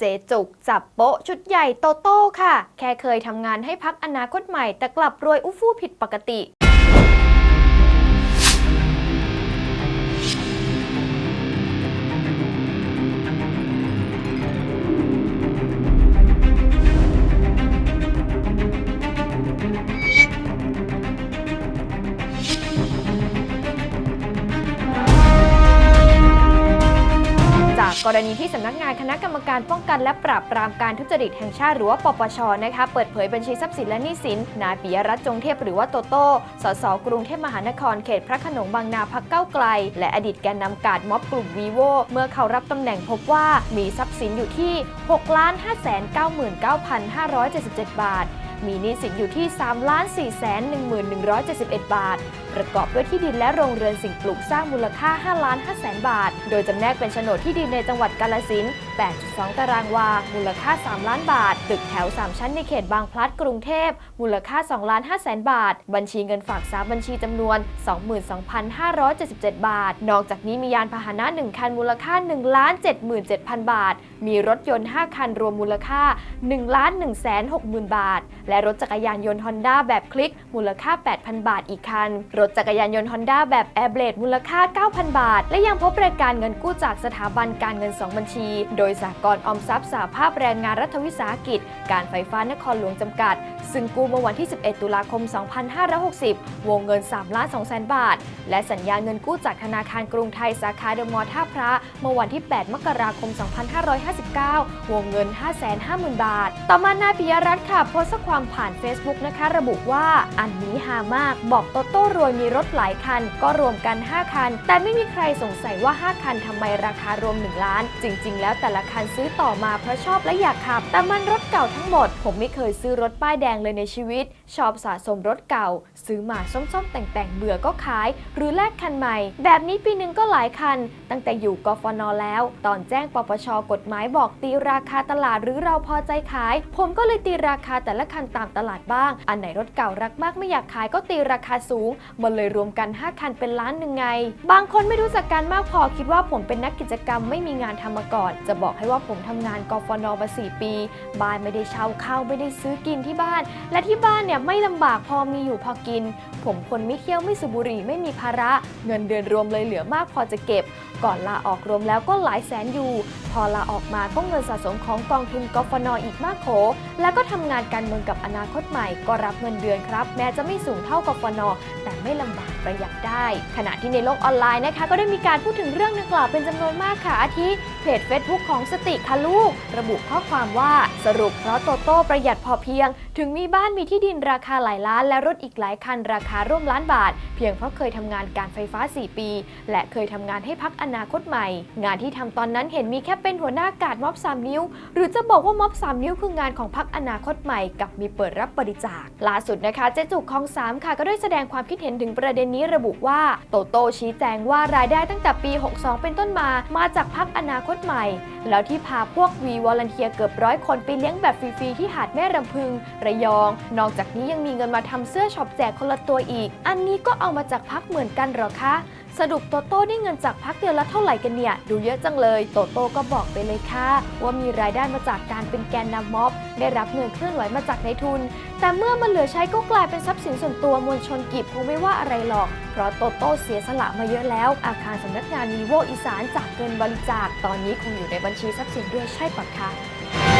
เจจุกจับโป๊ะชุดใหญ่โตโต้ค่ะ แค่เคยทำงานให้พักอนาคตใหม่ แต่กลับรวยอู้ฟู่ผิดปกติ กรณีที่สำนักงานคณะกรรมการป้องกันและปราบปรามการทุจริตแห่งชาติหรือว่าปปชนะคะเปิดเผยบัญชีทรัพย์สินและหนี้สินนายปิยรัตน์จงเทพหรือว่าโตโต้สสกรุงเทพมหานครเขตพระขนงบางนาพักเก้าไกล และอดีตแกนนำกาดม็อบกลุ่มวีโวเมื่อเขารับตำแหน่งพบว่ามีทรัพย์สินอยู่ที่6 5 9 9 577 บาท มีหนี้สินอยู่ที่3 4 1 1 7 1 บาท ประกอบด้วยที่ดินและโรงเรือนสิ่งปลูกสร้างมูลค่า 5 ล้าน5แสนบาท โดยจำแนกเป็นโฉนดที่ดินในจังหวัดกาลสิน 8.2 ตารางวา มูลค่า 3 ล้านบาท ตึกแถว 3 ชั้นในเขตบางพลัดกรุงเทพ มูลค่า 2 ล้าน5แสนบาท บัญชีเงินฝาก 3 บัญชีจำนวน 22,577 บาท นอกจากนี้มียานพาหนะ 1 คันมูลค่า1ล้าน77,000 บาท มีรถยนต์ 5 คันรวมมูลค่า1ล้าน1 6 0 0 0 0 บาท และรถจักรยานยนต์ฮอนด้าแบบคลิก มูลค่า 8,000 บาทอีกคันรถจักรยานยนต์ฮอนด้าแบบแอร์เบลดมูลค่า 9,000 บาท และยังพบรายการเงินกู้จากสถาบันการเงิน 2 บัญชี โดยสหกรณ์ออมทรัพย์สหภาพแรงงานรัฐวิสาหกิจ การไฟฟ้านครหลวงจำกัด ซึ่งกู้เมื่อวันที่ 11 ตุลาคม 2560 วงเงิน3ล้าน2แสนบาท และสัญญาเงินกู้จากธนาคารกรุงไทยสาขาเดอะมอลล์ท่าพระเมื่อวันที่ 8 มกราคม 2559 วงเงิน 550,000 บาท ต่อมานายปิยรัตน์ค่ะโพสต์ความผ่าน Facebook นะคะ ระบุว่า อันนี้หามากบอกโตโต้รวยมีรถหลายคัน ก็รวมกัน 5 คัน แต่ไม่มีใครสงสัยว่า 5 คันทำไมราคารวม 1 ล้าน จริง ๆ แล้วแต่ละคันซื้อต่อมาเพราะชอบและอยากขับ แต่มันรถเก่าทั้งหมด ผมไม่เคยซื้อรถป้ายแดงเลยในชีวิต ชอบสะสมรถเก่า ซื้อมาส้มๆ แต่งๆเบื่อก็ขาย หรือแลกคันใหม่ แบบนี้ปีหนึ่งก็หลายคัน ตั้งแต่อยู่กฟนแล้ว ตอนแจ้งปปชกฎหมายบอกตีราคาตลาดหรือเราพอใจขาย ผมก็เลยตีราคาแต่ละคันตามตลาดบ้าง อันไหนรถเก่ารักมากไม่อยากขายก็ตีราคาสูงมันเลยรวมกัน 5 คันเป็นล้านหนึ่งไง บางคนไม่รู้จักกันมากพอคิดว่าผมเป็นนักกิจกรรมไม่มีงานทำมาก่อน จะบอกให้ว่าผมทำงานกฟนมา4ปี บ้านไม่ได้เช่าข้าวไม่ได้ซื้อกินที่บ้าน และที่บ้านเนี่ยไม่ลำบากพอมีอยู่พอกิน ผมคนไม่เที่ยวไม่สูบบุหรี่ไม่มีภาระ เงินเดือนรวมเลยเหลือมากพอจะเก็บ ก่อนลาออกรวมแล้วก็หลายแสนอยู่ พอลาออกมาก็เงินสะสมของกองทุนกฟนอีกมากโข แล้วก็ทำงานการเมืองกับอนาคตใหม่ ก็รับเงินเดือนครับ แม้จะไม่สูงเท่ากฟนแต่ไม่ลำบากประหยัดได้ ขณะที่ในโลกออนไลน์นะคะ ก็ได้มีการพูดถึงเรื่องดังกล่าวเป็นจำนวนมากค่ะอาทิ เพจ Facebook ของสติค่ะลูก ระบุข้อความว่าสรุปเพราะโตโต้ประหยัดพอเพียง ถึงมีบ้านมีที่ดินราคาหลายล้าน และรถอีกหลายคันราคาร่วมล้านบาท เพียงเพราะเคยทำงานการไฟฟ้า 4 ปี และเคยทำงานให้พักอนาคตใหม่ งานที่ทำตอนนั้นเห็นมีแค่เป็นหัวหน้ากาดม็อบ3นิ้ว หรือจะบอกว่าม็อบ3นิ้วคืองานของพักอนาคตใหม่ กับมีเปิดรับบริจาคล่าสุดนะคะเจ๊จุกของสามค่ะก็ได้แสดงความคิดเห็นถึงประเด็นนี้ระบุว่าโตโต้ชี้แจงว่ารายได้ตั้งแต่ปี 62 เป็นต้นมา มาจากพักอนาคตใหม่ แล้วที่พาพวกวีวอลันเทียเกือบร้อยคนไปเลี้ยงแบบฟรีๆที่หาดแม่รำพึง ระยอง นอกจากนี้ยังมีเงินมาทำเสื้อช็อปแจกคนละตัวอีก อันนี้ก็เอามาจากพักเหมือนกันหรอคะ สรุปโตโต้ได้เงินจากพักเดือนละเท่าไหร่กันเนี่ย ดูเยอะจังเลย โตโต้ก็บอกไปเลยค่ะ ว่ามีรายได้มาจากการเป็นแกนนำม็อบ ได้รับเงินเคลื่อนไหวมาจากในทุน แต่เมื่อมันเหลือใช้ก็กลายเป็นทรัพย์สินส่วนตัวมวลชนกิบคงไม่ว่าอะไรหรอก เพราะโตโต้เสียสละมาเยอะแล้ว อาคารสำนักงานวีโวอีสานจากเงินบริจาคตอนนี้คงอยู่ในบัญชีทรัพย์สินด้วยใช่ปะคะ